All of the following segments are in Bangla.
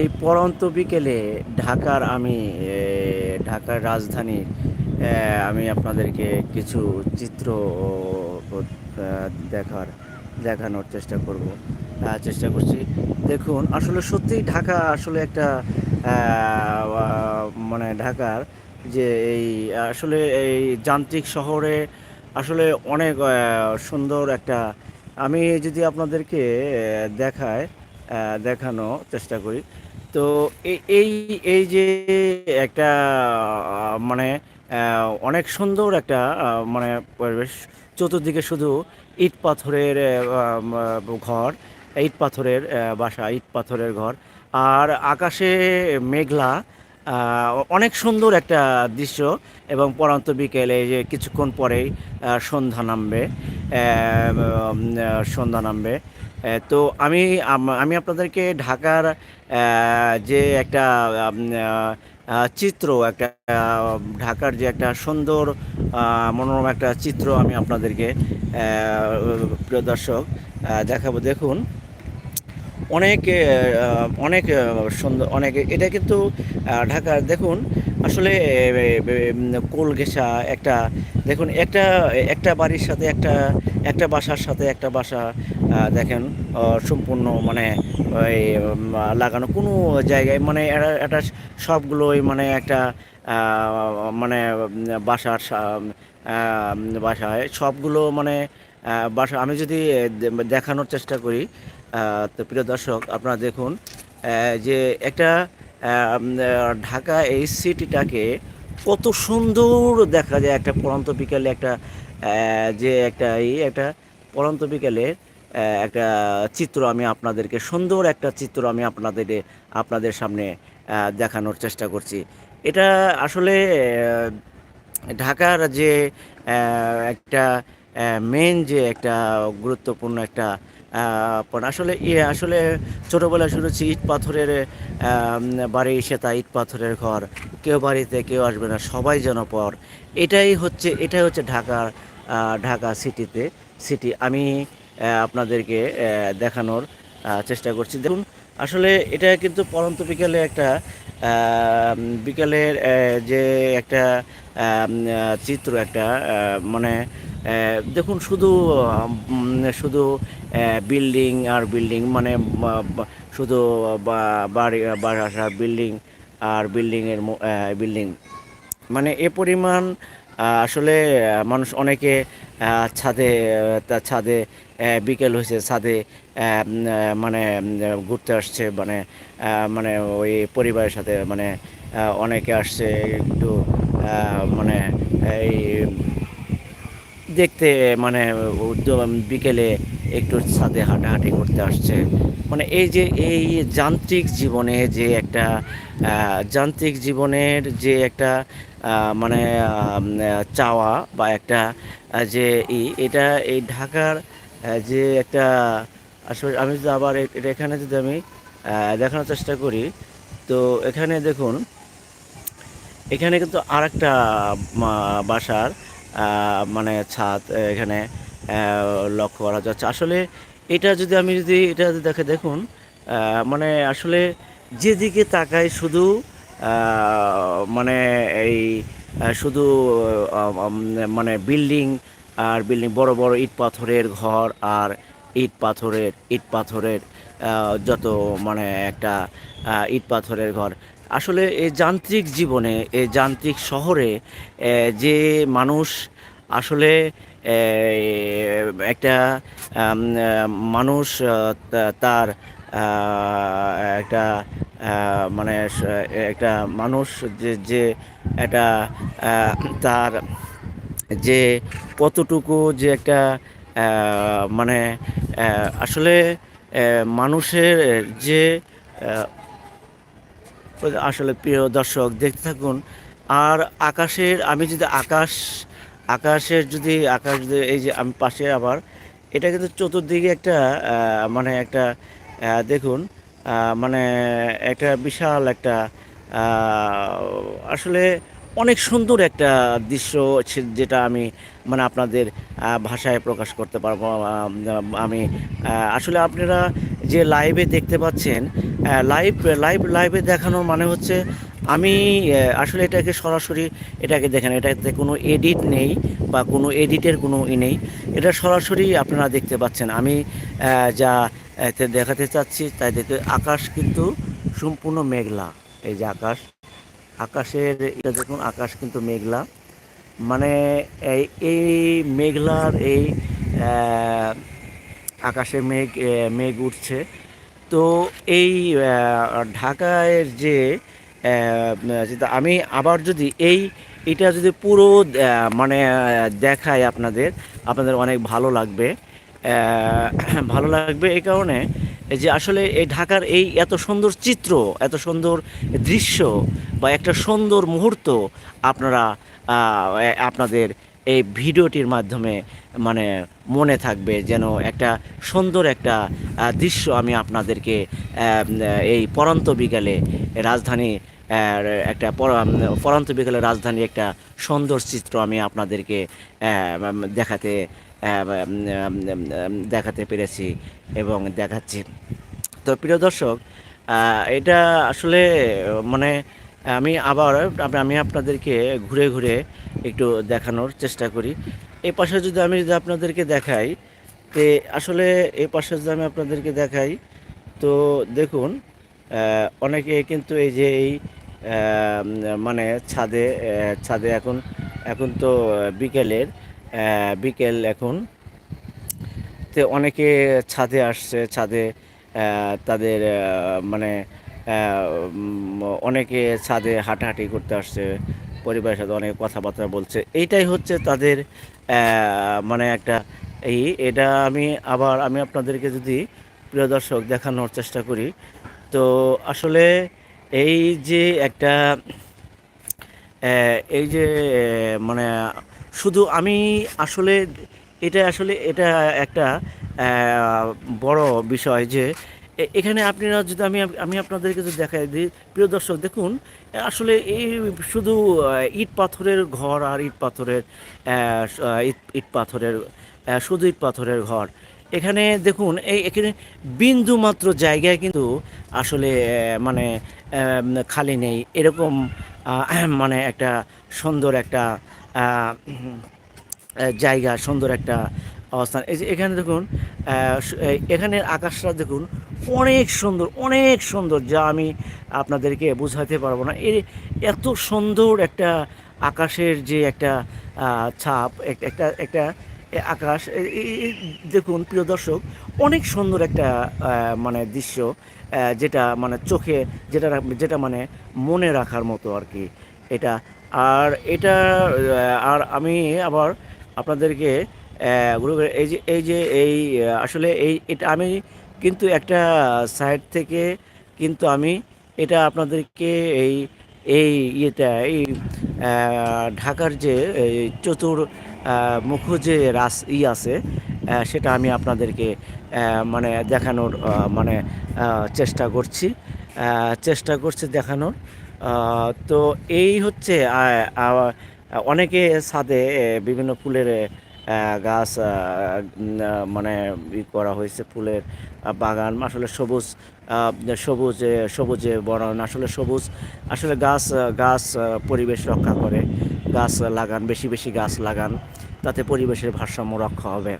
এই পড়ন্ত বিকেলে ঢাকার আমি ঢাকার রাজধানী আমি আপনাদেরকে কিছু চিত্র দেখার, দেখানোর চেষ্টা করব চেষ্টা করছি। দেখুন, আসলে সত্যিই ঢাকা আসলে একটা মানে ঢাকার যে এই, আসলে এই যান্ত্রিক শহরে আসলে অনেক সুন্দর একটা, আমি যদি আপনাদেরকে দেখায় দেখানো চেষ্টা করি। তো এই এই যে একটা মানে অনেক সুন্দর একটা মানে পরিবেশ। চতুর্দিকে শুধু ইট পাথরের ঘর, ইট পাথরের বাসা, ইট পাথরের ঘর। আর আকাশে মেঘলা অনেক সুন্দর একটা দৃশ্য। এবং পরন্ত বিকেলে যে কিছুক্ষণ পরেই সন্ধ্যা নামবে সন্ধ্যা নামবে। তো আমি আমি আপনাদেরকে ঢাকার যে একটা চিত্র, একটা ঢাকার যে একটা সুন্দর মনোরম একটা চিত্র আমি আপনাদেরকে প্রিয় দর্শক দেখাবো। দেখুন, অনেক অনেক সুন্দর, অনেক, এটা কিন্তু ঢাকার, দেখুন আসলে কোল ঘেঁষা একটা, দেখুন, একটা একটা বাড়ির সাথে একটা একটা বাসার সাথে একটা বাসা দেখেন সম্পূর্ণ মানে ওই লাগানো কোনো জায়গায় মানে এটা সবগুলোই মানে একটা মানে বাসার বাসায়, সবগুলো মানে বাসা, আমি যদি দেখানোর চেষ্টা করি তো প্রিয় দর্শক, আপনারা দেখুন যে একটা ঢাকা এই সিটিটাকে কত সুন্দর দেখা যায় একটা পড়ন্ত বিকালে একটা যে একটা এই একটা পড়ন্ত বিকালে একটা চিত্র আমি আপনাদেরকে, সুন্দর একটা চিত্র আমি আপনাদের আপনাদের সামনে দেখানোর চেষ্টা করছি। এটা আসলে ঢাকার যে একটা মেন যে একটা গুরুত্বপূর্ণ একটা আসলে আসলে ছোটোবেলায় শুনেছি ইট পাথরের বাড়ি সেতা ইট পাথরের ঘর। কেউ বাড়িতে, কেউ আসবে না, সবাই যেন পর। এটাই হচ্ছে এটাই হচ্ছে ঢাকার ঢাকা সিটিতে, সিটি। আমি আপনাদেরকে দেখানোর চেষ্টা করছি। দেখুন, আসলে এটা কিন্তু পরন্ত বিকেলে একটা বিকেলের যে একটা চিত্র, একটা মানে দেখুন, শুধু শুধু বিল্ডিং আর বিল্ডিং মানে শুধু বাড়ি বাসা বিল্ডিং আর বিল্ডিংয়ের বিল্ডিং মানে এ পরিমাণ আসলে মানুষ অনেকে ছাদে তার ছাদে বিকেল হয়েছে, ছাদে মানে ঘুরতে আসছে মানে মানে ওই পরিবারের সাথে মানে অনেকে আসছে, একটু মানে এই দেখতে মানে বিকেলে একটু ছাদে হাঁটাহাঁটি করতে আসছে। মানে এই যে, এই যান্ত্রিক জীবনে যে একটা যান্ত্রিক জীবনের যে একটা মানে চাওয়া বা একটা যে ই এটা এই ঢাকার যে একটা, আসলে আমি যদি আবার এটা এখানে যদি আমি দেখানোর চেষ্টা করি, তো এখানে দেখুন, এখানে কিন্তু আরেকটা, মা- বাসার মানে ছাদ এখানে লক্ষ্য করা যাচ্ছে। আসলে এটা যদি আমি যদি, এটা যদি দেখে দেখুন মানে আসলে যেদিকে তাকায় শুধু মানে এই শুধু মানে বিল্ডিং আর বিল্ডিং, বড় বড় ইট পাথরের ঘর আর ইট পাথরের ইট পাথরের যত মানে একটা ইট পাথরের ঘর আসলে এই যান্ত্রিক জীবনে এই যান্ত্রিক শহরে যে মানুষ আসলে একটা মানুষ তার একটা মানে একটা মানুষ যে যে একটা তার যে কতটুকু যে একটা মানে আসলে মানুষের যে আসলে প্রিয় দর্শক, দেখতে থাকুন। আর আকাশের, আমি যদি আকাশ, আকাশের যদি, আকাশ এই যে আমি পাশে আবার, এটা কিন্তু চতুর্দিকে একটা মানে একটা দেখুন মানে একটা বিশাল একটা আসলে অনেক সুন্দর একটা দৃশ্য যেটা আমি মানে আপনাদের ভাষায় প্রকাশ করতে পারব, আমি আসলে আপনারা যে লাইভে দেখতে পাচ্ছেন লাইভ লাইভ লাইভে দেখানো মানে হচ্ছে আমি আসলে এটাকে সরাসরি এটাকে দেখেন, এটাতে কোনো এডিট নেই বা কোনো এডিটের কোনো ই নেই। এটা সরাসরি আপনারা দেখতে পাচ্ছেন। আমি যা দেখাতে চাচ্ছি তাই দেখতে, আকাশ কিন্তু সম্পূর্ণ মেঘলা। এই যে আকাশ, আকাশের, এটা দেখুন, আকাশ কিন্তু মেঘলা। মানে এই এই মেঘলার এই আকাশে মেঘ মেঘ উঠছে। তো এই ঢাকায় যে আমি আবার যদি এই, এটা যদি পুরো মানে দেখায় আপনাদের আপনাদের অনেক ভালো লাগবে। ভালো লাগবে এই কারণে যে আসলে এই ঢাকার এই এত সুন্দর চিত্র, এত সুন্দর দৃশ্য বা একটা সুন্দর মুহূর্ত আপনারা আপনাদের এই ভিডিওটির মাধ্যমে মানে মনে থাকবে যেন একটা সুন্দর একটা দৃশ্য আমি আপনাদেরকে এই পরন্ত বিকালে রাজধানী একটা পর- পরন্ত বিকালে রাজধানী একটা সুন্দর চিত্র আমি আপনাদেরকে দেখাতে দেখাতে পেরেছি এবং দেখাচ্ছি। তো প্রিয় দর্শক এটা আসলে মানে আমি আবার আমি আপনাদেরকে ঘুরে ঘুরে একটু দেখানোর চেষ্টা করি। এই পাশে যদি আমি যদি আপনাদেরকে দেখাই, তে আসলে এই পাশে যদি আমি আপনাদেরকে দেখাই, তো দেখুন অনেকে কিন্তু এই যে এই মানে ছাদে ছাদে এখন এখন তো বিকেলের বিকেল এখন। তে অনেকে ছাদে আসছে, ছাদে তাদের মানে অনেকে ছাদে হাঁটাহাঁটি করতে আসছে, পরিবারের সাথে অনেক কথাবার্তা বলছে। এইটাই হচ্ছে তাদের মানে একটা এই, এটা আমি আবার, আমি আপনাদেরকে যদি প্রিয় দর্শক দেখানোর চেষ্টা করি, তো আসলে এই যে একটা এই যে মানে শুধু আমি আসলে, এটা আসলে, এটা একটা বড় বিষয় যে এখানে আপনারা যদি আমি আমি আপনাদেরকে যদি দেখাই দিই, প্রিয় দর্শক, দেখুন আসলে এই শুধু ইট পাথরের ঘর আর ইট পাথরের ইট পাথরের শুধু ইট পাথরের ঘর। এখানে দেখুন, এই এখানে বিন্দু মাত্র জায়গায় কিন্তু আসলে মানে খালি নেই। এরকম মানে একটা সুন্দর একটা জায়গা, সুন্দর একটা অবস্থান। এই যে এখানে দেখুন এখানের আকাশটা দেখুন, অনেক সুন্দর অনেক সুন্দর, যা আমি আপনাদেরকে বোঝাতে পারব না। এর এত সুন্দর একটা আকাশের যে একটা ছাপ, এক- একটা একটা আকাশ দেখুন, প্রিয় দর্শক, অনেক সুন্দর একটা মানে দৃশ্য যেটা মানে চোখে, যেটা যেটা মানে মনে রাখার মতো আর কি এটা। আর এটা আর আমি আবার আপনাদেরকে এই যে এই যে, এই, আসলে এই, এটা আমি কিন্তু একটা সাইড থেকে কিন্তু আমি এটা আপনাদেরকে এই এই ইয়েটা, এই ঢাকার যে চতুর মুখ যে রাস, ই আছে সেটা আমি আপনাদেরকে মানে দেখানোর মানে চেষ্টা করছি চেষ্টা করছি দেখানোর তো এই হচ্ছে অনেকে ছাদে বিভিন্ন ফুলের গাছ মানে ই করা হয়েছে, ফুলের বাগান, আসলে সবুজ সবুজে সবুজে বরণ আসলে সবুজ, আসলে গাছ গাছ পরিবেশ রক্ষা করে, গাছ লাগান, বেশি বেশি গাছ লাগান, তাতে পরিবেশের ভারসাম্য রক্ষা হবে।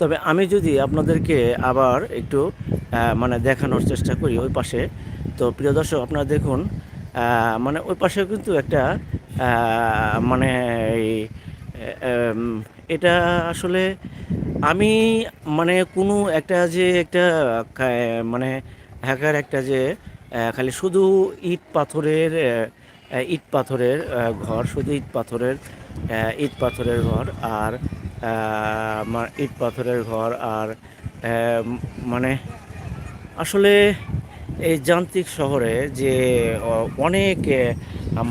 তবে আমি যদি আপনাদেরকে আবার একটু মানে দেখানোর চেষ্টা করি ওই পাশে, তো প্রিয় দর্শক, আপনারা দেখুন মানে ওই পাশে কিন্তু একটা মানে এটা আসলে আমি মানে কোনো একটা যে একটা মানে ঢাকার একটা যে খালি শুধু ইট পাথরের ইট পাথরের ঘর, শুধু ইট পাথরের ইট পাথরের ঘর আর ইট পাথরের ঘর আর মানে আসলে এই যান্ত্রিক শহরে যে অনেক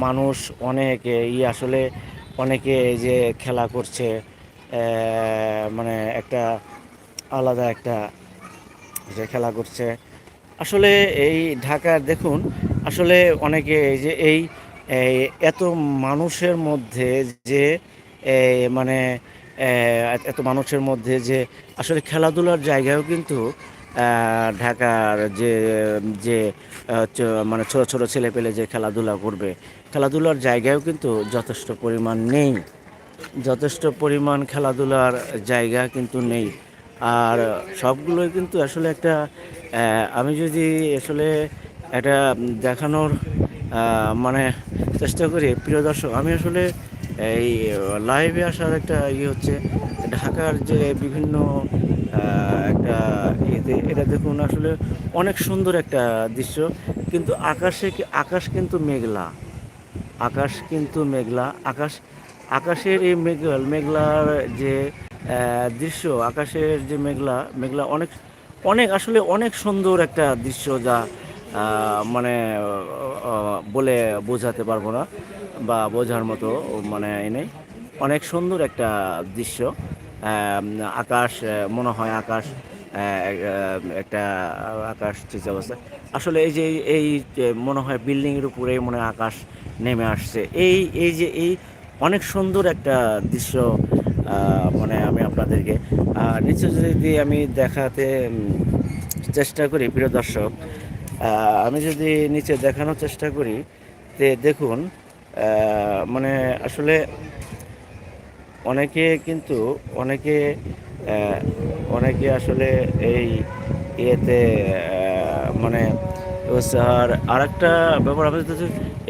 মানুষ অনেক ই আসলে অনেকে এই যে খেলা করছে মানে একটা আলাদা একটা যে খেলা করছে। আসলে এই ঢাকার দেখুন, আসলে অনেকে এই যে এই এত মানুষের মধ্যে যে মানে এত মানুষের মধ্যে যে আসলে খেলাধুলার জায়গাও কিন্তু ঢাকার যে যে মানে ছোট ছোট ছেলে পেলে যে খেলাধুলা করবে, খেলাধুলার জায়গাও কিন্তু যথেষ্ট পরিমাণ নেই। যথেষ্ট পরিমাণ খেলাধুলার জায়গা কিন্তু নেই। আর সবগুলোই কিন্তু আসলে একটা আমি যদি আসলে এটা দেখানোর মানে চেষ্টা করি, প্রিয় দর্শক, আমি আসলে এই লাইভে আসার একটা ইয়ে হচ্ছে, ঢাকার যে বিভিন্ন একটা ইয়েতে। এটা দেখুন আসলে অনেক সুন্দর একটা দৃশ্য। কিন্তু আকাশে কি- আকাশ কিন্তু মেঘলা। আকাশ কিন্তু মেঘলা। আকাশ আকাশের এই মেঘল মেঘলার যে দৃশ্য, আকাশের যে মেঘলা মেঘলা অনেক অনেক আসলে অনেক সুন্দর একটা দৃশ্য যা মানে বলে বোঝাতে পারব না বা বোঝার মতো মানে এ নেই। অনেক সুন্দর একটা দৃশ্য। আকাশ মনে হয় আকাশ একটা আকাশ ঠিক অবস্থা। আসলে এই যে, এই মনে হয় বিল্ডিংয়ের উপরে মনে হয় আকাশ নেমে আসছে। এই এই যে, এই অনেক সুন্দর একটা দৃশ্য মানে আমি আপনাদেরকে নিচে যদি আমি দেখাতে চেষ্টা করি, প্রিয় দর্শক আমি যদি নিচে দেখানোর চেষ্টা করি, তে দেখুন মানে আসলে অনেকে কিন্তু, অনেকে অনেকে আসলে এই ইয়েতে মানে আর আরেকটা ব্যাপার আমি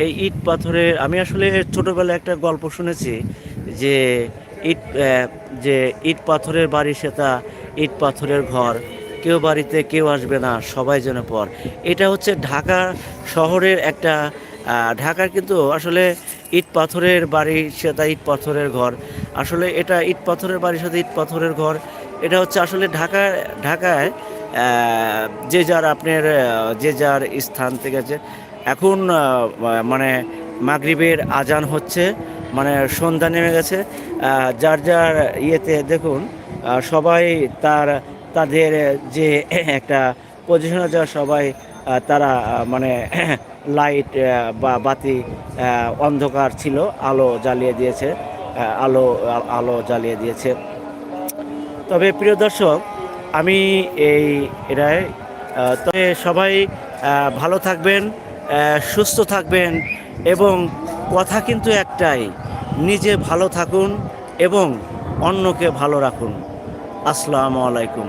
এই ইট পাথরের, আমি আসলে ছোটোবেলায় একটা গল্প শুনেছি যে ইট যে ইট পাথরের বাড়ি সেটা ইট পাথরের ঘর, কেউ বাড়িতে কেউ আসবে না, সবাই যেন পর। এটা হচ্ছে ঢাকা শহরের একটা ঢাকার কিন্তু আসলে ইট পাথরের বাড়ি, সেটা ইট পাথরের ঘর। আসলে এটা ইট পাথরের বাড়ির সাথে ইট পাথরের ঘর। এটা হচ্ছে আসলে ঢাকা, ঢাকায় যে যার আপনার যে যার স্থান থেকে আছে এখন মানে মাগরিবের আজান হচ্ছে মানে সন্ধ্যা নেমে গেছে। যার যার ইয়েতে দেখুন সবাই তার, তাদের যে একটা পজিশনে যা সবাই তারা মানে লাইট বা বাতি অন্ধকার ছিল, আলো জ্বালিয়ে দিয়েছে আলো আলো জ্বালিয়ে দিয়েছে। তবে প্রিয় দর্শক, আমি এই এটাই তবে সবাই ভালো থাকবেন সুস্থ থাকবেন, এবং কথা কিন্তু একটাই, নিজে ভালো থাকুন এবং অন্যকে ভালো রাখুন। আসসালামু আলাইকুম।